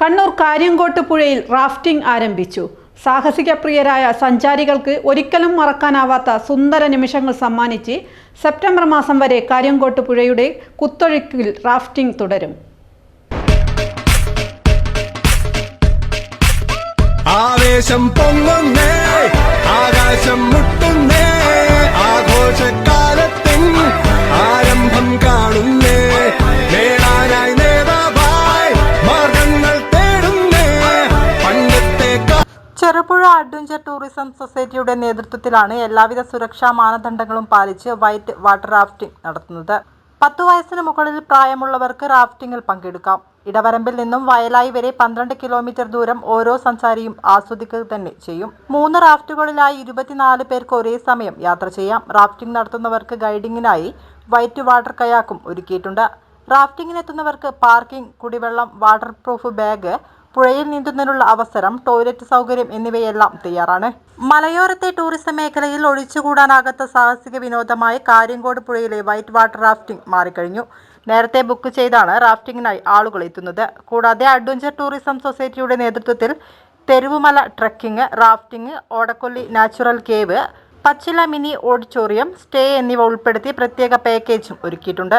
കണ്ണൂർ കാര്യങ്കോട്ട് പുഴയിൽ റാഫ്റ്റിംഗ് ആരംഭിച്ചു. സാഹസിക പ്രിയരായ സഞ്ചാരികൾക്ക് ഒരിക്കലും മറക്കാനാവാത്ത സുന്ദര നിമിഷങ്ങൾ സമ്മാനിച്ച് സെപ്റ്റംബർ മാസം വരെ കാര്യങ്കോട്ട് പുഴയുടെ കുത്തൊഴുക്കിൽ റാഫ്റ്റിംഗ് തുടരും. ആവേശം പൊങ്ങുന്നേ ആകാശം മുട്ടുന്നേ ചെറുപുഴ അഡ്വഞ്ചർ ടൂറിസം സൊസൈറ്റിയുടെ നേതൃത്വത്തിലാണ് എല്ലാവിധ സുരക്ഷാ മാനദണ്ഡങ്ങളും പാലിച്ച് വൈറ്റ് വാട്ടർ റാഫ്റ്റിംഗ് നടത്തുന്നത്. പത്തു വയസ്സിന് മുകളിൽ പ്രായമുള്ളവർക്ക് റാഫ്റ്റിംഗിൽ പങ്കെടുക്കാം. ഇടവരമ്പിൽ നിന്നും വയലായി വരെ പന്ത്രണ്ട് കിലോമീറ്റർ ദൂരം ഓരോ സഞ്ചാരിയും ആസ്വദിക്കുക തന്നെ ചെയ്യും. മൂന്ന് റാഫ്റ്റുകളിലായി ഇരുപത്തിനാല് പേർക്ക് ഒരേ സമയം യാത്ര ചെയ്യാം. റാഫ്റ്റിംഗ് നടത്തുന്നവർക്ക് ഗൈഡിങ്ങിനായി വൈറ്റ് വാട്ടർ കയാക്കും ഒരുക്കിയിട്ടുണ്ട്. റാഫ്റ്റിംഗിനെത്തുന്നവർക്ക് പാർക്കിംഗ് കുടിവെള്ളം വാട്ടർ പ്രൂഫ് ബാഗ് പുഴയിൽ നീന്തുന്നതിനുള്ള അവസരം ടോയ്ലറ്റ് സൗകര്യം എന്നിവയെല്ലാം തയ്യാറാണ്. മലയോരത്തെ ടൂറിസം മേഖലയിൽ ഒഴിച്ചുകൂടാനാകാത്ത സാഹസിക വിനോദമായി കാര്യങ്കോട് പുഴയിലെ വൈറ്റ് വാട്ടർ റാഫ്റ്റിംഗ് മാറിക്കഴിഞ്ഞു. നേരത്തെ ബുക്ക് ചെയ്താണ് റാഫ്റ്റിംഗിനായി ആളുകൾ എത്തുന്നത്. കൂടാതെ അഡ്വഞ്ചർ ടൂറിസം സൊസൈറ്റിയുടെ നേതൃത്വത്തിൽ Theruvumala trekking rafting Odakkolli natural cave Pachila mini auditorium stay എന്നിവ ഉൾപ്പെടുത്തി പ്രത്യേക പാക്കേജും ഒരുക്കിയിട്ടുണ്ട്.